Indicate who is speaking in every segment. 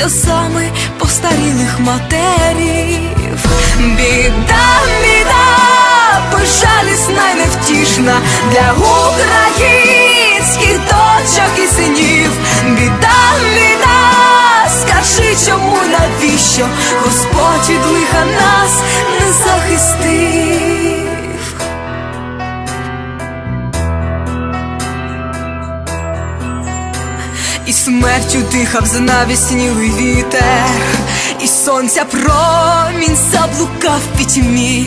Speaker 1: сльозами постарілих матерів. Біда, біда, безжалісна й невтішна для українських дочок і синів. Біда, біда, скажи, чому навіщо Господь від лиха нас не захистив. І смертю дихав знавіснілий вітер, і сонця промінь заблукав в пітьмі,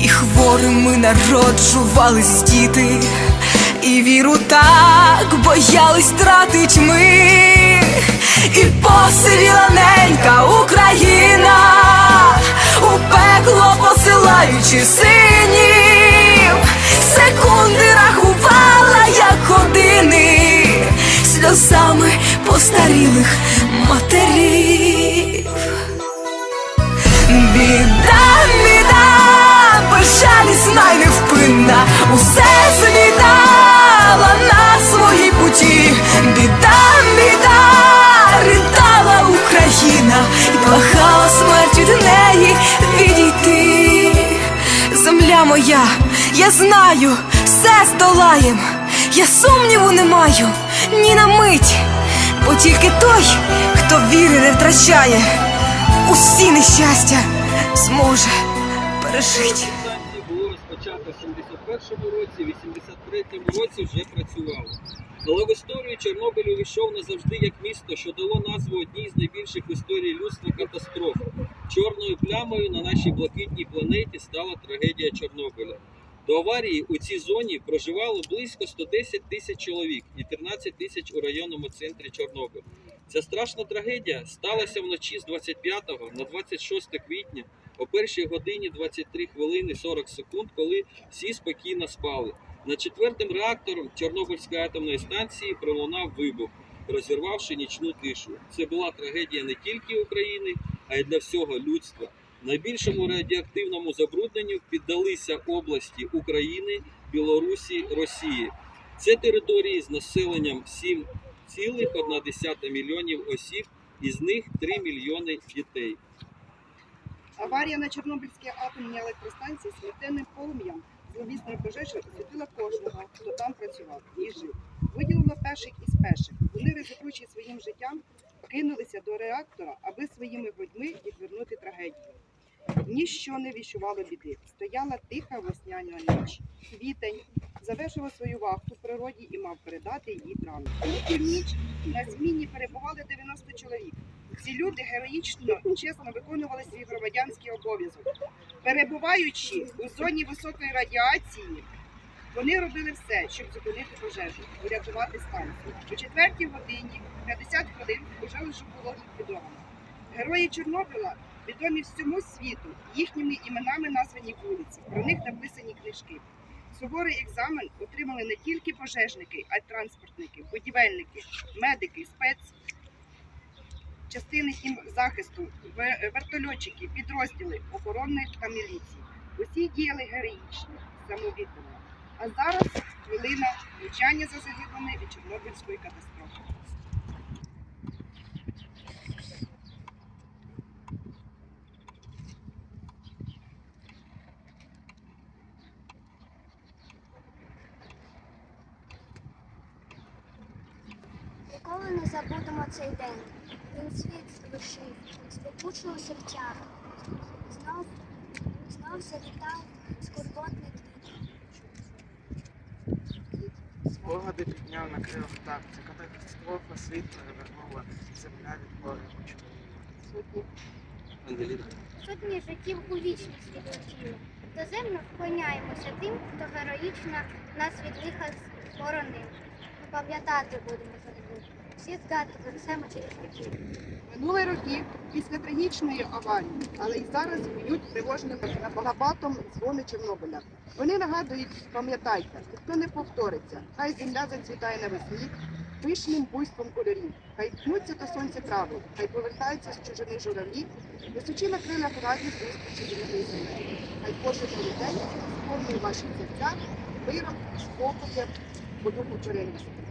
Speaker 1: і хворими народжувались діти, і віру так боялись тратить ми, і посивіла ненька Україна, у пекло посилаючи синів, постарілих матерів. Біда, біда, безжалісна й невпинна, усе змітала на своїй путі. Біда, біда, ридала Україна і благала смерть від неї відійти. Земля моя, я знаю, все здолаєм, я сумніву не маю ні на мить, бо тільки той, хто віри не втрачає, усі нещастя зможе пережити.
Speaker 2: було розпочато в 71-му році, в 83-му році вже працювало. Але в історію Чорнобиль увійшов назавжди як місто, що дало назву одній з найбільших в історії людства катастроф. Чорною плямою на нашій блакитній планеті стала трагедія Чорнобиля. До аварії у цій зоні проживало близько 110 тисяч чоловік і 13 тисяч у районному центрі Чорнобиль. Ця страшна трагедія сталася вночі з 25 на 26 квітня о першій годині 23 хвилини 40 секунд, коли всі спокійно спали. Над четвертим реактором Чорнобильської атомної станції пролунав вибух, розірвавши нічну тишу. Це була трагедія не тільки України, а й для всього людства. Найбільшому радіоактивному забрудненню піддалися області України, Білорусі, Росії. Це території з населенням 7,1 мільйонів осіб, із них 3 мільйони дітей.
Speaker 3: Аварія на Чорнобильській атомній електростанції смертельним полум'ям зловісною пожежею освітила кожного, хто там працював і жив. Виділила перших із перших. Вони, ризикуючи своїм життям, кинулися до реактора, аби своїми грудьми відвернути трагедію. Ніщо не віщувало біди. Стояла тиха весняна ніч. Квітень завершував свою вахту в природі і мав передати її травму. У ніч на зміні перебували 90 чоловік. Ці люди героїчно і чесно виконували свій громадянський обов'язок. Перебуваючи у зоні високої радіації, вони робили все, щоб зупинити пожежу, врятувати станцію. О четвертій годині 50 хвилин пожежа вже було ліквідовано. Герої Чорнобиля відомі всьому світу, їхніми іменами названі вулиці, про них написані книжки. Суворий екзамен отримали не тільки пожежники, а й транспортники, будівельники, медики, спец частини захисту, вертольотчики, підрозділи охорони та міліції. Усі діяли героїчно, самовіддано. А зараз хвилина мовчання за загиблими від Чорнобильської катастрофи.
Speaker 4: Ніколи не забудемо цей день. Він світ лишив, спекучого серця. Знов, знов завітав скорботний
Speaker 5: Спогади підняв на крилах так. Це катастрофа світ перевернула, земля від горя почула.
Speaker 2: Ангеліна.
Speaker 4: Сотні життів у вічність відлетіли. Доземно вклоняємося тим, хто героїчно нас від лиха боронив. Пам'ятати будемо за них. Всі згадували саме через такі.
Speaker 3: Минули роки після трагічної аварії, але й зараз б'ють тривожним набагато дзвони Чорнобиля. Вони нагадують, пам'ятайте, ніхто не повториться. Хай земля зацвітає навесні, пишним буйством кольорів. Хай пнуться до сонця трави, хай повертаються з чужини журавлі, несучи на крилах радість зустрічі з рідною землею. Хай кожен день сповнює ваші серця миром, спокоєм, по духу чоринності.